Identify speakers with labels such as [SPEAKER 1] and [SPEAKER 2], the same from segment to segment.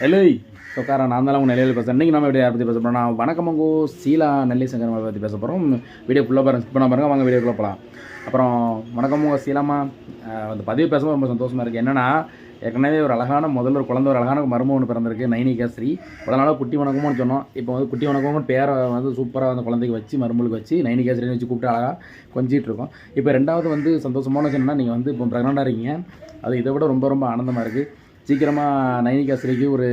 [SPEAKER 1] Hello சொக்காரா நான் தான் உங்கள் நிலையில் பேசுகிறேன் இன்றைக்கி நம்ம வீடியோ யாரை பற்றி பேச போகிறோம் நான் வணக்கமங்கோ சீலா நெல்லை சங்கரமா பற்றி பேச போகிறோம் வீடியோ ஃபுல்லாக பாருங்க ஸ்கிப் பண்ண பாருங்கள் வாங்க வீடியோக்குள்ளே போகலாம் அப்புறம் வணக்கமோ சீலாமா அந்த பதிவு பேசும்போது ரொம்ப சந்தோஷமாக இருக்குது என்னென்னா ஏற்கனவே ஒரு அழகான முதல்ல ஒரு குழந்தை ஒரு அழகான மரும ஒன்று பிறந்திருக்கு நைனி கேசரி. இவ்வளோ நாளாக குட்டி வணக்கமும்னு சொன்னோம். இப்போ வந்து குட்டி வணக்கம்னு பேரை வந்து சூப்பராக அந்த குழந்தைக்கு வச்சு மருமலுக்கு வச்சு நைனி கேசரின்னு வச்சு கூப்பிட்டு அழகாக கொஞ்சிட்டு இருக்கோம். இப்போ ரெண்டாவது வந்து சந்தோஷமான விஷயம் என்னன்னா நீங்கள் வந்து இப்போ ப்ரெக்னெண்ட்டாக இருக்கீங்க. அது இதை விட ரொம்ப ரொம்ப ஆனந்தமாக இருக்குது சீக்கிரமாக நைனிகா கேசரிக்கு ஒரு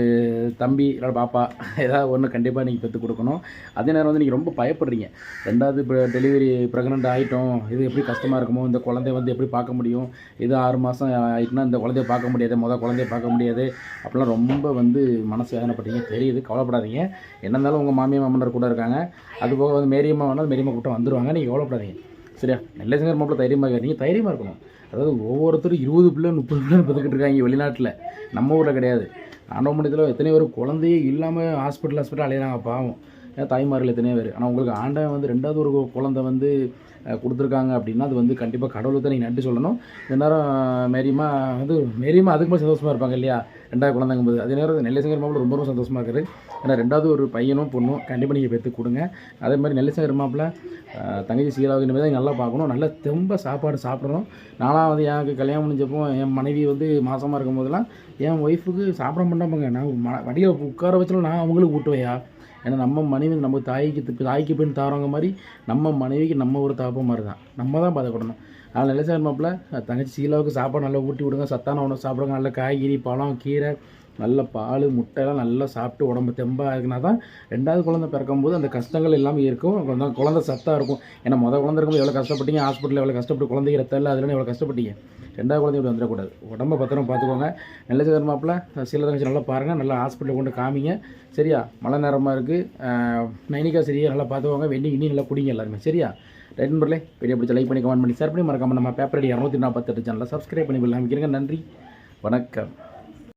[SPEAKER 1] தம்பி இல்லை பாப்பா ஏதாவது ஒன்று கண்டிப்பாக நீங்கள் பெற்று கொடுக்கணும். அதே நேரம் வந்து நீங்கள் ரொம்ப பயப்படுறீங்க. ரெண்டாவது இப்போ டெலிவரி ப்ரெக்னென்ட் ஆகிட்டோம் இது எப்படி கஷ்டமாக இருக்குமோ? இந்த குழந்தைய வந்து எப்படி பார்க்க முடியும்? இது ஆறு மாதம் ஆகிட்டுனா இந்த குழந்தைய பார்க்க முடியாது. மொதல் குழந்தைய பார்க்க முடியாது. அப்படிலாம் ரொம்ப வந்து மனசு வேதனைப்பட்டீங்க. தெரியுது. கவலைப்படாதீங்க. என்ன இருந்தாலும் உங்கள் மாமியார் மாமனார் கூட இருக்காங்க. அது போக வந்து மேரியம்மா வேணாலும் மேரியம்மா கூட்டம் வந்துடுவாங்க நீங்கள் கவலைப்படாதீங்க. சரியா? நல்ல சிங்கர் மாப்பிள்ள தைரியமாக நீங்கள் தைரியமாக இருக்கணும். அதாவது ஒவ்வொருத்தரும் இருபது பிள்ளை முப்பது பிள்ளை பெற்றுக்கிட்டு இருக்காங்க வெளிநாட்டில். நம்ம ஊரில் கிடையாது. ஆண்டவமணியத்தில் எத்தனை பேர் குழந்தையே இல்லாமல் ஹாஸ்பிட்டல் ஹாஸ்பிட்டல் அலையிறாங்க பாவம். தாய்மார்கள் எத்தனையோ பேர். ஆனால் உங்களுக்கு ஆண்டவன் வந்து ரெண்டாவது ஒரு குழந்தை வந்து கொடுத்துருக்காங்க அப்படின்னா அது வந்து கண்டிப்பாக கடவுளுக்கு தான் நீங்கள் நன்றி சொல்லணும். இந்த நேரம் மேரியம்மா வந்து மேரியம்மா அதுக்கு மேலே சந்தோஷமாக இருப்பாங்க இல்லையா? ரெண்டாவது குழந்தைங்க போது அதே நேரம் நெல்லைசங்கர் மாப்பிள்ள ரொம்ப ரொம்ப சந்தோஷமாக இருக்குது ஏன்னா ரெண்டாவது ஒரு பையனும் பொண்ணும் கண்டிப்பாக நீங்கள் பெற்று கொடுங்க. அதே மாதிரி நெல்லைசங்கர் மாப்பிள்ள தங்கச்சி சீராக இனிமேல் தான் நல்லா பார்க்கணும். நல்லா தெம்ப சாப்பாடு சாப்பிடணும். நான்லாம் வந்து எனக்கு கல்யாணம் முடிஞ்சப்போ என் மனைவி வந்து மாசமாக இருக்கும் போதெல்லாம் என் ஒய்ஃபுக்கு சாப்பிட மாட்டாங்க நான் ம வடியில் உட்கார வச்சாலும் நான் அவங்களுக்கு ஊட்டுவையா ஏன்னா நம்ம மனைவி நம்ம தாய்க்கு தாய்க்கு பெண் தாரவங்க மாதிரி நம்ம மனைவிக்கு நம்ம ஒரு தாப்ப மாதிரி தான் நம்ம தான் பார்த்துக்கிடணும் அதனால் நிலச்சார் மாப்பிள்ள? தங்கச்சி சீலாவுக்கு சாப்பாடு நல்லா ஊட்டி விடுங்க. சத்தான உணவு சாப்பிடுங்க. நல்ல காய்கறி பழம் கீரை நல்ல பால் முட்டைலாம் நல்லா சாப்பிட்டு உடம்பு தெம்பாக இருக்குனா தான் ரெண்டாவது குழந்தை பிறக்கும்போது அந்த கஷ்டங்கள் எல்லாமே இருக்கும். குழந்தை குழந்தை சத்தாக இருக்கும். ஏன்னா முதல் குழந்தை இருக்கும்போது எவ்வளோ கஷ்டப்பட்டீங்க? ஹாஸ்பிட்டலில் எவ்வளோ கஷ்டப்பட்டு குழந்தைங்க ரத்தம் அதில் எவ்வளோ கஷ்டப்பட்டீங்க? ரெண்டாவது குழந்தை இப்படி வந்துடக்கூடாது. உடம்ப பத்திரம் பார்த்துக்கோங்க. நல்ல சேதர் சில தங்கச்சி நல்லா பாருங்கள் நல்லா ஹாஸ்பிட்டலில் கொண்டு காமிங்க. சரியா? மழை நேரமாக இருக்குது நைனிகா சரியா நல்லா பார்த்துக்கோங்க. வெண்ணி இன்னி நல்லா குடிங்க எல்லாருமே. சரியா? ரைட் நண்பர்களே வீடியோ பிடிச்ச லைக் பண்ணி கமெண்ட் பண்ணி ஷேர் பண்ணி மறக்காம நம்ம பேப்பர் அடி இரநூத்தி நாற்பத்தெட்டு சேனலில் சப்ஸ்கிரைப் பண்ணி அமைக்கிறேங்க நன்றி. வணக்கம்.